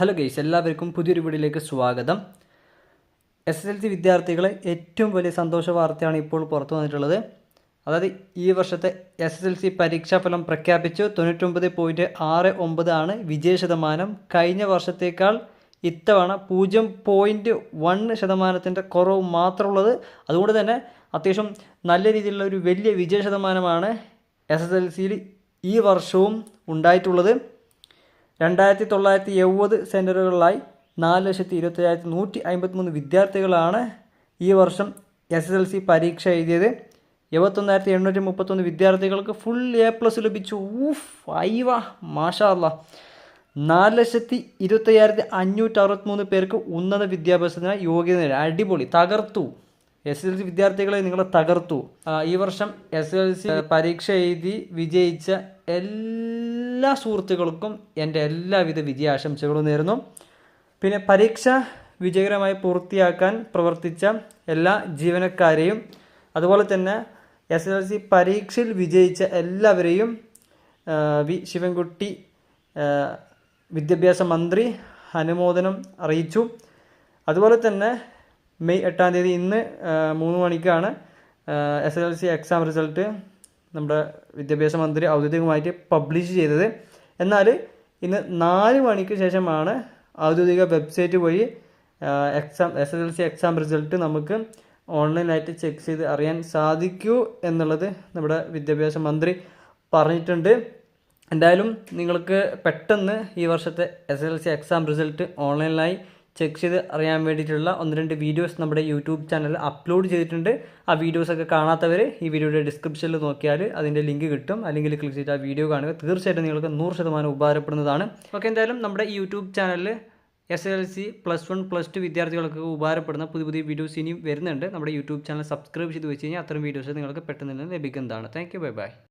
Hello guys എല്ലാവർക്കും പുതിയൊരു വീഡിയോയിലേക്ക് സ്വാഗതം. എസ് എസ് എൽ സി വിദ്യാർത്ഥികളെ ഏറ്റവും വലിയ സന്തോഷ വാർത്തയാണ് ഇപ്പോൾ പുറത്തു വന്നിട്ടുള്ളത്. അതായത് ഈ വർഷത്തെ എസ് എസ് എൽ സി പരീക്ഷാഫലം പ്രഖ്യാപിച്ചു. തൊണ്ണൂറ്റൊമ്പത് പോയിന്റ് ആറ് ഒമ്പത് ആണ് വിജയ ശതമാനം. കഴിഞ്ഞ വർഷത്തേക്കാൾ ഇത്തവണ പൂജ്യം പോയിന്റ് വൺ ശതമാനത്തിന്റെ കുറവ് മാത്രമുള്ളത്. അതുകൊണ്ട് തന്നെ അത്യാവശ്യം നല്ല രീതിയിലുള്ള ഒരു വലിയ വിജയ ശതമാനമാണ് എസ് എസ് എൽ സിയിൽ ഈ വർഷവും ഉണ്ടായിട്ടുള്ളത്. രണ്ടായിരത്തി തൊള്ളായിരത്തി എഴുപത് സെന്ററുകളിലായി നാല് ലക്ഷത്തി ഇരുപത്തയ്യായിരത്തി നൂറ്റി അമ്പത്തിമൂന്ന് വിദ്യാർത്ഥികളാണ് ഈ വർഷം എസ് എസ് എൽ സി പരീക്ഷ എഴുതിയത്. എഴുപത്തൊന്നായിരത്തി എണ്ണൂറ്റി മുപ്പത്തൊന്ന് വിദ്യാർത്ഥികൾക്ക് ഫുൾ എ പ്ലസ് ലഭിച്ചു. ഊഫ് ഫൈവ മാഷാ അല്ലാ നാല് ലക്ഷത്തി ഇരുപത്തയ്യായിരത്തി അഞ്ഞൂറ്റി അറുപത്തിമൂന്ന് പേർക്ക് ഉന്നത വിദ്യാഭ്യാസത്തിന് യോഗ്യത നേടി. അടിപൊളി. തകർത്തു. എസ് എൽ സി വിദ്യാർത്ഥികളെ നിങ്ങളെ തകർത്തു. ഈ വർഷം എസ് എൽ സി പരീക്ഷ എഴുതി വിജയിച്ച എല്ലാ സുഹൃത്തുക്കൾക്കും എന്റെ എല്ലാവിധ വിജയാശംസകളും നേരുന്നു. പിന്നെ പരീക്ഷ വിജയകരമായി പൂർത്തിയാക്കാൻ പ്രവർത്തിച്ച എല്ലാ ജീവനക്കാരെയും അതുപോലെ തന്നെ എസ് എൽ സി പരീക്ഷയിൽ വിജയിച്ച എല്ലാവരെയും വി ശിവൻകുട്ടി വിദ്യാഭ്യാസ മന്ത്രി അനുമോദനം അറിയിച്ചു. അതുപോലെ തന്നെ മെയ് എട്ടാം തീയതി ഇന്ന് മൂന്ന് മണിക്കാണ് S L C exam result നമ്മുടെ വിദ്യാഭ്യാസ മന്ത്രി ഔദ്യോഗികമായിട്ട് പബ്ലിഷ് ചെയ്തത്. എന്നാൽ ഇന്ന് നാല് മണിക്ക് ശേഷമാണ് ഔദ്യോഗിക വെബ്സൈറ്റ് വഴി exam S S L C exam result നമുക്ക് ഓൺലൈനായിട്ട് ചെക്ക് ചെയ്ത് അറിയാൻ സാധിക്കൂ എന്നുള്ളത് നമ്മുടെ വിദ്യാഭ്യാസ മന്ത്രി പറഞ്ഞിട്ടുണ്ട്. എന്തായാലും നിങ്ങൾക്ക് പെട്ടെന്ന് ഈ വർഷത്തെ S L C exam result ഓൺലൈനിലായി check ചെയ്ത് അറിയാൻ വേണ്ടിയിട്ടുള്ള ഒന്ന് രണ്ട് വീഡിയോസ് നമ്മുടെ യൂട്യൂബ് ചാനൽ അപ്ലോഡ് ചെയ്തിട്ടുണ്ട്. ആ വീഡിയോസൊക്കെ കാണാത്തവർ ഈ വീഡിയോയുടെ ഡിസ്ക്രിപ്ഷനിൽ നോക്കിയാൽ അതിന്റെ ലിങ്ക് കിട്ടും. അല്ലെങ്കിൽ ക്ലിക്ക് ചെയ്ത് ആ വീഡിയോ കാണുക. തീർച്ചയായിട്ടും നിങ്ങൾക്ക് നൂറ് ശതമാനം ഉപകാരപ്പെടുന്നതാണ്. ഓക്കെ എന്തായാലും നമ്മുടെ യൂട്യൂബ് ചാനലിൽ S L C plus one plus two വിദ്യാർത്ഥികൾക്ക് ഉപകാരപ്പെടുന്ന പുതിയ പുതിയ വീഡിയോസ് ഇനിയും വരുന്നുണ്ട്. നമ്മുടെ യൂട്യൂബ് ചാനൽ സബ്സ്ക്രൈബ് ചെയ്ത് വെച്ച് കഴിഞ്ഞാൽ അത്തരം വീഡിയോസ് നിങ്ങൾക്ക് പെട്ടെന്ന് തന്നെ ലഭിക്കുന്നതാണ്. Thank you bye bye